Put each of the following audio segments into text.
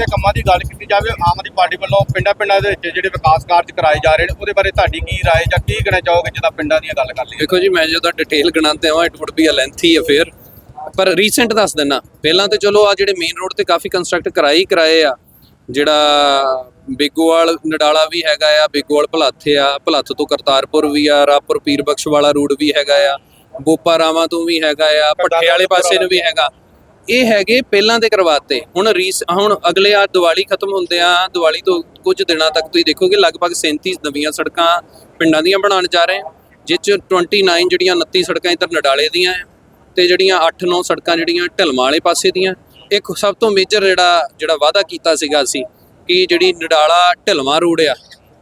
ਦੇ ਕੰਮਾਂ ਦੀ ਗੱਲ ਕੀਤੀ ਜਾਵੇ ਆਮ ਆਦਮੀ ਪਾਰਟੀ ਵੱਲੋਂ ਪਿੰਡਾਂ ਪਿੰਡਾਂ ਦੇ ਵਿੱਚ ਜਿਹੜੇ ਵਿਕਾਸ ਕਾਰਜ ਕਰਾਏ ਜਾ ਰਹੇ ਨੇ ਉਹਦੇ ਬਾਰੇ ਤੁਹਾਡੀ ਕੀ ਰਾਏ ਜਾਂ ਕੀ ਕਹਿਣਾ ਚਾਹੋਗੇ ਜਦੋਂ ਪਿੰਡਾਂ ਦੀਆਂ ਗੱਲ ਕਰ ਲਈਏ? ਦੇਖੋ ਜੀ ਮੈਂ ਜਦੋਂ ਡਿਟੇਲ ਗਿਣਾਉਂਦੇ ਆਵਾਂ it would be a lengthy affair ਪਰ ਰੀਸੈਂਟ ਦੱਸ ਦਿੰਨਾ ਪਹਿਲਾਂ ਤੇ ਚਲੋ ਆ ਜਿਹੜੇ ਮੇਨ ਰੋਡ ਤੇ ਕਾਫੀ ਕੰਸਟਰਕਟ ਕਰਾਏ ਹੀ ਕਰਾਏ ਆ। ਜਿਹੜਾ ਬਿੱਗੋਵਾਲ ਨਡਾਲਾ ਵੀ ਹੈਗਾ ਆ ਬਿੱਗੋਵਾਲ ਭਲੱਥ ਆ ਭਲੱਥ ਤੋਂ ਕਰਤਾਰਪੁਰ ਵੀ ਆ ਰਾਪੁਰ ਪੀਰ ਬਖਸ਼ ਵਾਲਾ ਰੋਡ ਵੀ ਹੈਗਾ ਆ ਬੋਪਾ ਰਾਵਾਂ ਤੋਂ ਵੀ ਹੈਗਾ ਆ ਭੱਠੇ ਵਾਲੇ ਪਾਸੇ ਨੂੰ ਵੀ ਹੈਗਾ। ਇਹ ਹੈਗੇ ਪਹਿਲਾਂ ਦੇ ਕਰਵਾਤੇ। ਹੁਣ ਰੀਸ, ਹੁਣ ਅਗਲੇ ਆ ਦੀਵਾਲੀ ਖਤਮ ਹੁੰਦੇ ਆ, ਦੀਵਾਲੀ ਤੋਂ ਕੁਝ ਦਿਨਾਂ ਤੱਕ ਤੁਸੀਂ ਦੇਖੋਗੇ ਲਗਭਗ 37 ਨਵੀਆਂ ਸੜਕਾਂ ਪਿੰਡਾਂ ਦੀਆਂ ਬਣਾਉਣ ਜਾ ਰਹੇ ਆ ਜਿਸ ਚ 29 ਜਿਹੜੀਆਂ 29 ਸੜਕਾਂ ਇੱਧਰ ਨਡਾਲੇ ਦੀਆਂ ਆ ਤੇ ਜਿਹੜੀਆਂ 8-9 ਸੜਕਾਂ ਜਿਹੜੀਆਂ ਢਲਮਾਂ ਵਾਲੇ ਪਾਸੇ ਦੀਆਂ। ਇੱਕ ਸਭ ਤੋਂ ਮੇਜਰ ਜਿਹੜਾ ਜਿਹੜਾ ਵਾਅਦਾ ਕੀਤਾ ਸੀਗਾ ਅਸੀਂ ਕਿ ਜਿਹੜੀ ਨਡਾਲਾ ਢਲਮਾਂ ਰੋਡ ਆ,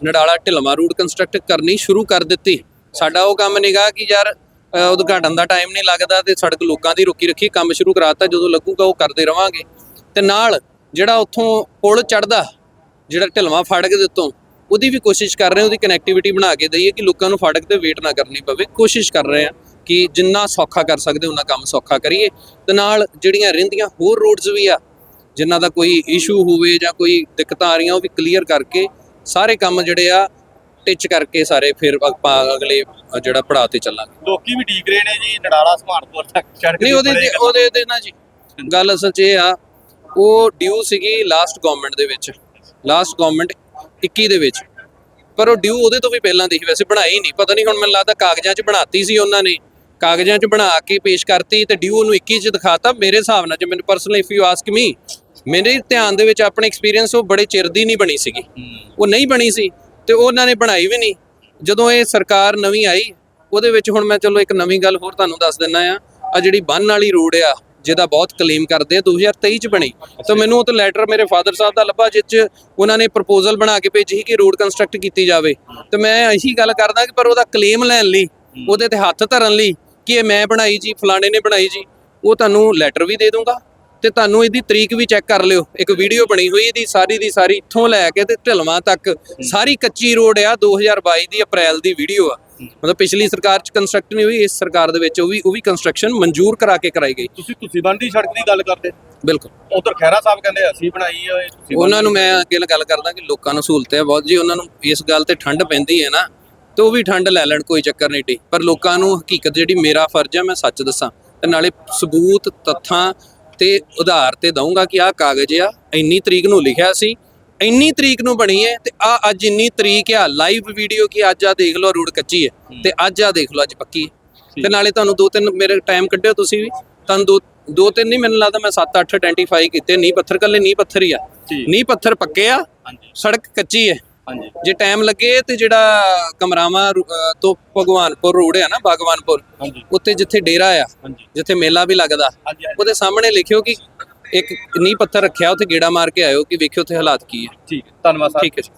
ਨਡਾਲਾ ਢਲਮਾਂ ਰੋਡ ਕੰਸਟਰਕਟ ਕਰਨੀ ਸ਼ੁਰੂ ਕਰ ਦਿੱਤੀ। ਸਾਡਾ ਉਹ ਕੰਮ ਨਿਗਾ ਕਿ ਯਾਰ ਉਦਘਾਟਨ ਦਾ ਟਾਈਮ ਨਹੀਂ ਲੱਗਦਾ ਤੇ ਸੜਕ ਲੋਕਾਂ ਦੀ ਰੁਕੀ ਰੱਖੀ, ਕੰਮ ਸ਼ੁਰੂ ਕਰਾਤਾ, ਜਦੋਂ ਲੱਗੂਗਾ ਉਹ ਕਰਦੇ ਰਵਾਂਗੇ। ਤੇ ਨਾਲ ਜਿਹੜਾ ਉੱਥੋਂ ਪੁਲ ਚੜਦਾ ਜਿਹੜਾ ਢਲਵਾਂ ਫਾੜਕ ਦੇ ਉੱਤੋਂ, ਉਹਦੀ ਵੀ ਕੋਸ਼ਿਸ਼ ਕਰ ਰਹੇ ਉਹਦੀ ਕਨੈਕਟੀਵਿਟੀ ਬਣਾ ਕੇ ਦਈਏ ਕਿ ਲੋਕਾਂ ਨੂੰ ਫਾੜਕ ਤੇ ਵੇਟ ਨਾ ਕਰਨੀ ਪਵੇ। ਕੋਸ਼ਿਸ਼ ਕਰ ਰਹੇ ਹਾਂ ਕਿ ਜਿੰਨਾ ਸੌਖਾ ਕਰ ਸਕਦੇ ਉਹਨਾਂ ਕੰਮ ਸੌਖਾ ਕਰੀਏ। ਤੇ ਨਾਲ ਜਿਹੜੀਆਂ ਰਹਿੰਦੀਆਂ ਹੋਰ ਰੋਡਸ ਵੀ ਆ, ਜਿਨ੍ਹਾਂ ਦਾ ਕੋਈ ਇਸ਼ੂ ਹੋਵੇ ਜਾਂ ਕੋਈ ਦਿੱਕਤਾਂ ਆ ਰਹੀਆਂ, ਉਹ ਵੀ ਕਲੀਅਰ ਕਰਕੇ ਸਾਰੇ ਕੰਮ ਜਿਹੜੇ ਆ ਟਿਚ ਕਰਕੇ ਸਾਰੇ ਫਿਰ ਆਪਾਂ ਅਗਲੇ ਜਿਹੜਾ ਪੜਾਅ ਤੇ ਚੱਲਾਂਗੇ। ਲੋਕੀ ਵੀ ਡੀਕ ਰਹੇ ਨੇ ਜੀ ਨਡਾਲਾ ਸਮਾਰਤਪੁਰ ਤੱਕ ਸੜਕ ਨਹੀਂ ਉਹਦੇ ਉਹਦੇ ਤੇ ਨਾ ਜੀ ਗੱਲ ਅਸਲ 'ਚ ਇਹ ਆ ਉਹ ਡਿਊ ਸੀਗੀ ਲਾਸਟ ਗਵਰਨਮੈਂਟ ਦੇ ਵਿੱਚ। ਲਾਸਟ ਗਵਰਨਮੈਂਟ 21 ਦੇ ਵਿੱਚ। ਪਰ ਉਹ ਡਿਊ ਉਹਦੇ ਤੋਂ ਵੀ ਪਹਿਲਾਂ ਦੀ ਸੀ ਵੈਸੇ ਬਣਾਈ ਨਹੀਂ। ਪਤਾ ਨਹੀਂ ਹੁਣ ਮੈਨੂੰ ਲੱਗਦਾ ਕਾਗਜ਼ਾਂ 'ਚ ਬਣਾਤੀ ਸੀ ਉਹਨਾਂ ਨੇ। ਕਾਗਜ਼ਾਂ 'ਚ ਬਣਾ ਕੇ ਪੇਸ਼ ਕਰਤੀ ਤੇ ਡਿਊ ਉਹਨੂੰ 21 'ਚ ਦਿਖਾਤਾ। ਮੇਰੇ ਹਿਸਾਬ ਨਾਲ ਜੇ ਮੈਨੂੰ personally if you ask me ਮੇਰੇ ਧਿਆਨ ਦੇ ਵਿੱਚ ਆਪਣੇ ਐਕਸਪੀਰੀਅੰਸ ਉਹ ਬੜੇ ਚਿਰ ਦੀ ਨਹੀਂ ਬਣੀ ਸੀਗੀ। ਉਹ ਨਹੀਂ ਬਣੀ ਸੀ। ਤੇ ਉਹਨਾਂ ਨੇ ਬਣਾਈ ਵੀ ਨਹੀਂ। ਜਦੋਂ ਇਹ ਸਰਕਾਰ ਨਵੀਂ ਆਈ ਉਹਦੇ ਵਿੱਚ ਹੁਣ ਮੈਂ ਚਲੋ ਇੱਕ ਨਵੀਂ ਗੱਲ ਹੋਰ ਤੁਹਾਨੂੰ ਦੱਸ ਦਿੰਨਾ ਆ। ਆ ਜਿਹੜੀ ਬੰਨ ਵਾਲੀ ਰੋਡ ਆ ਜਿਹਦਾ ਬਹੁਤ ਕਲੇਮ ਕਰਦੇ ਆ 2023 ਚ ਬਣੀ। ਤਾਂ ਮੈਨੂੰ ਉਹ ਤਾਂ ਲੈਟਰ ਮੇਰੇ ਫਾਦਰ ਸਾਹਿਬ ਦਾ ਲੱਭਾ ਜਿਸ ਚ ਉਹਨਾਂ ਨੇ ਪ੍ਰਪੋਜ਼ਲ ਬਣਾ ਕੇ ਭੇਜੀ ਕਿ ਰੋਡ ਕੰਸਟਰਕਟ ਕੀਤੀ ਜਾਵੇ। ਤੇ ਮੈਂ ਇਹੀ ਗੱਲ ਕਰਦਾ ਕਿ ਪਰ ਉਹਦਾ ਕਲੇਮ ਲੈਣ ਲਈ ਉਹਦੇ ਤੇ ਹੱਥ ਧਰਨ ਲਈ ਕਿ ਇਹ ਮੈਂ ਬਣਾਈ ਜੀ ਫਲਾਣੇ ਨੇ ਬਣਾਈ ਜੀ ਉਹ ਤੁਹਾਨੂੰ ਲੈਟਰ ਵੀ ਦੇ ਦੂੰਗਾ। ਤੇ ਤੁਹਾਨੂੰ ਇਹਦੀ ਤਰੀਕ ਵੀ ਚੈੱਕ ਕਰ ਲਿਓ। ਇੱਕ ਵੀਡੀਓ ਬਣੀ ਹੋਈ ਇਹਦੀ ਸਾਰੀ ਦੀ ਸਾਰੀ ਇੱਥੋਂ ਲੈ ਕੇ ਤੇ ਢਲਵਾਂ ਤੱਕ। ਸਾਰੀ ਕੱਚੀ ਰੋਡ ਆ 2022 ਦੀ ਅਪ੍ਰੈਲ ਦੀ ਵੀਡੀਓ ਆ। ਮਤਲਬ ਪਿਛਲੀ ਸਰਕਾਰ ਚ ਕੰਸਟਰਕਟ ਨਹੀਂ ਹੋਈ ਇਸ ਸਰਕਾਰ ਦੇ ਵਿੱਚ ਉਹ ਵੀ ਉਹ ਵੀ ਕੰਸਟਰਕਸ਼ਨ ਮਨਜ਼ੂਰ ਕਰਾ ਕੇ ਕਰਾਈ ਗਈ। ਤੁਸੀਂ ਤੁਸੀਂ ਬੰਦੀ ਸੜਕ ਦੀ ਗੱਲ ਕਰਦੇ। ਬਿਲਕੁਲ। ਉਧਰ ਖੈਰਾ ਸਾਹਿਬ ਕਹਿੰਦੇ ਅਸੀਂ ਬਣਾਈ ਹੈ ਤੁਸੀਂ ਉਹਨਾਂ ਨੂੰ ਮੈਂ ਅੱਗੇ ਗੱਲ ਕਰਦਾ ਕਿ ਲੋਕਾਂ ਨੂੰ ਸਹੂਲਤ ਹੈ ਬਹੁਤ। ਜੀ ਉਹਨਾਂ ਨੂੰ ਇਸ ਗੱਲ ਤੇ ਠੰਡ ਪੈਂਦੀ ਹੈ ਨਾ ਤੇ ਉਹ ਵੀ ਠੰਡ ਲੈ ਲੈਣ ਕੋਈ ਚੱਕਰ ਨਹੀਂ ਟੀ ਪਰ ਲੋਕਾਂ ਨੂੰ ਹਕੀਕਤ ਜਿਹੜੀ ਮੇਰਾ ਫਰਜ਼ ਹੈ ਮੈਂ ਸੱਚ ਦੱਸਾਂ। ਤੇ ਨਾਲੇ ਸਬੂਤ ਤੱਥਾਂ ਤੇ ਉਧਾਰ ਤੇ ਦਊਂਗਾ ਕਿ ਆਹ ਕਾਗਜ਼ ਆ ਇੰਨੀ ਤਰੀਕ ਨੂੰ ਲਿਖਿਆ ਸੀ ਇੰਨੀ ਤਰੀਕ ਨੂੰ ਬਣੀ ਹੈ ਤੇ ਆ ਅੱਜ ਇੰਨੀ ਤਰੀਕ ਆ ਲਾਈਵ ਵੀਡੀਓ ਕਿ ਅੱਜ ਆ ਦੇਖ ਲਓ ਰੋਡ ਕੱਚੀ ਹੈ ਤੇ ਅੱਜ ਆ ਦੇਖ ਲਓ ਅੱਜ ਪੱਕੀ ਹੈ। ਤੇ ਨਾਲੇ ਤੁਹਾਨੂੰ ਦੋ ਤਿੰਨ ਮੇਰੇ ਟਾਈਮ ਕੱਢਿਓ ਤੁਸੀਂ ਵੀ ਤੁਹਾਨੂੰ ਦੋ ਦੋ ਤਿੰਨ ਨਹੀਂ ਮੈਨੂੰ ਲੱਗਦਾ ਮੈਂ 7-8 ਆਇਡੈਂਟੀਫਾਈ ਕੀਤੇ ਨੀ ਪੱਥਰ ਕੱਲੇ ਨੀ ਪੱਥਰ ਹੀ ਆ। ਠੀਕ। ਨੀ ਪੱਥਰ ਪੱਕੇ ਆ ਸੜਕ ਕੱਚੀ ਹੈ। ਹਾਂਜੀ। ਜੇ ਟਾਈਮ ਲੱਗੇ ਤੇ ਜਿਹੜਾ ਕਮਰਾਵਾ ਤੋਂ ਭਗਵਾਨਪੁਰ ਰੋਡ ਹੈ ਨਾ ਭਗਵਾਨਪੁਰ ਉੱਤੇ ਜਿੱਥੇ ਡੇਰਾ ਆ ਜਿੱਥੇ ਮੇਲਾ ਵੀ ਲੱਗਦਾ। ਉਹਦੇ ਸਾਹਮਣੇ ਲਿਖਿਓ ਕਿ ਇੱਕ ਨੀ ਪੱਥਰ ਰੱਖਿਆ ਉੱਥੇ ਗੇੜਾ ਮਾਰ ਕੇ ਆਇਓ ਕਿ ਵੇਖਿਓ ਉੱਥੇ ਹਾਲਾਤ ਕੀ ਹੈ ਠੀਕ ਹੈ ਧੰਨਵਾਦ ਸਰ। ਠੀਕ ਹੈ ਜੀ